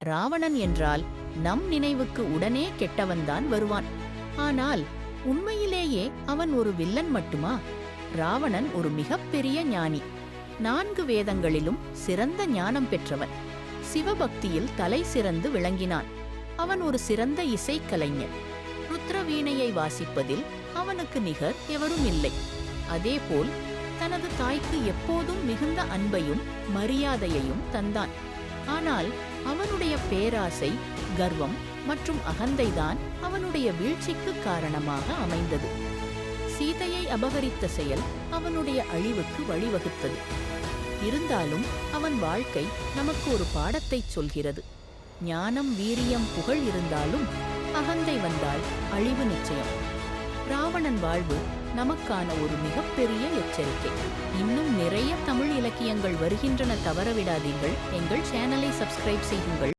ராவணன் என்றால் நம் நினைவுக்கு உடனே கெட்டவன்தான் வருவான். ஆனால் உண்மையிலேயே அவன் ஒரு வில்லன் மட்டுமா? ராவணன் ஒரு மிகப்பெரிய ஞானி. நான்கு வேதங்களிலும் சிறந்த ஞானம் பெற்றவன். சிவபக்தியில் தலை சிறந்து விளங்கினான். அவன் ஒரு சிறந்த இசைக்கலைஞர் ருத்ரவீணையை வாசிப்பதில் அவனுக்கு நிகர் எவரும் இல்லை. அதேபோல் தனது தாய்க்கு எப்போதும் மிகுந்த அன்பையும் மரியாதையையும் தந்தான். ஆனால் அவனுடைய பேராசை கர்வம் மற்றும் அகந்தைதான் அவனுடைய வீழ்ச்சிக்கு காரணமாக அமைந்தது. சீதையை அபகரித்த செயல் அவனுடைய அழிவுக்கு வழிவகுத்தது. இருந்தாலும் அவன் வாழ்க்கை நமக்கு ஒரு பாடத்தைச் சொல்கிறது. ஞானம் வீரியம் புகழ் இருந்தாலும் அகந்தை வந்தால் அழிவு நிச்சயம். ராவணன் வாழ்வு நமக்கான ஒரு மிகப்பெரிய எச்சரிக்கை. இன்னும் தமிழ் இலக்கியங்கள் வருகின்றன தவறவிடாதீர்கள். எங்கள் சேனலை சப்ஸ்கிரைப் செய்யுங்கள்.